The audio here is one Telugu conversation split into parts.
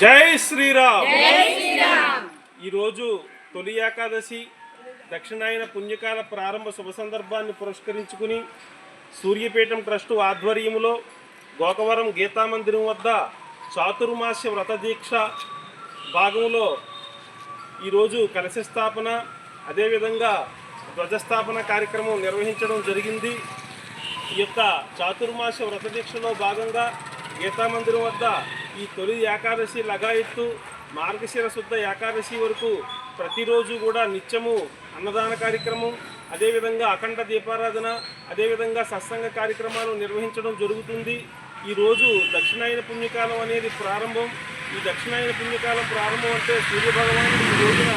జై శ్రీరామ్. ఈరోజు తొలి ఏకాదశి దక్షిణాయన పుణ్యకాల ప్రారంభ శుభ సందర్భాన్ని పురస్కరించుకుని సూర్యపీఠం ట్రస్టు ఆధ్వర్యంలో గోకవరం గీతామందిరం వద్ద చాతుర్మాస్య వ్రత దీక్ష భాగంలో ఈరోజు కలశ స్థాపన అదేవిధంగా ధ్వజస్థాపన కార్యక్రమం నిర్వహించడం జరిగింది. ఈ యొక్క చాతుర్మాస వ్రత దీక్షలో భాగంగా గీతామందిరం వద్ద ఈ తొలి ఏకాదశి లగాయత్తు మార్గశిర శుద్ధ ఏకాదశి వరకు ప్రతిరోజు కూడా నిత్యము అన్నదాన కార్యక్రమం అదేవిధంగా అఖండ దీపారాధన అదేవిధంగా సత్సంగ కార్యక్రమాలు నిర్వహించడం జరుగుతుంది. ఈరోజు దక్షిణాయన పుణ్యకాలం అనేది ప్రారంభం. ఈ దక్షిణాయన పుణ్యకాలం ప్రారంభం అంటే సూర్యభగవానుడు ఈ రోజున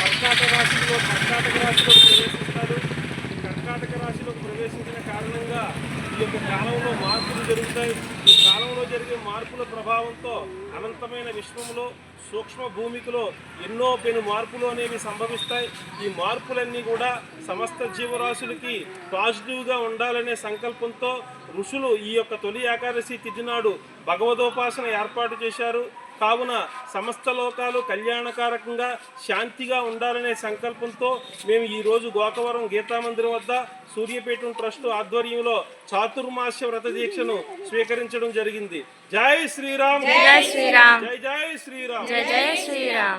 కర్ణాటక రాశిలో కర్ణాటక రాశిలో ప్రవేశిస్తారు కర్ణాటక రాశిలో ప్రవేశించిన కారణంగా ఈ యొక్క కాలంలో మా జరుగుతాయి. ఈ కాలంలో జరిగే మార్పుల ప్రభావంతో అనంతమైన విశ్వంలో సూక్ష్మ భూమికలో ఎన్నో పెను మార్పులు అనేవి సంభవిస్తాయి. ఈ మార్పులన్నీ కూడా సమస్త జీవరాశులకి పాజిటివ్గా ఉండాలనే సంకల్పంతో ఋషులు ఈ యొక్క తొలి ఏకాదశి తిథి నాడు భగవదోపాసన ఏర్పాటు చేశారు. కావున సమస్త లోకాలు కళ్యాణకారకంగా శాంతిగా ఉండాలనే సంకల్పంతో మేము ఈరోజు గోకవరం గీతామందిరం వద్ద సూర్యపీఠం ట్రస్ట్ ఆధ్వర్యంలో చాతుర్మాస్య వ్రత దీక్షను స్వీకరించడం జరిగింది. జై శ్రీరామ్. జై శ్రీరామ్. జై జై శ్రీరామ్. జై జై శ్రీరామ్.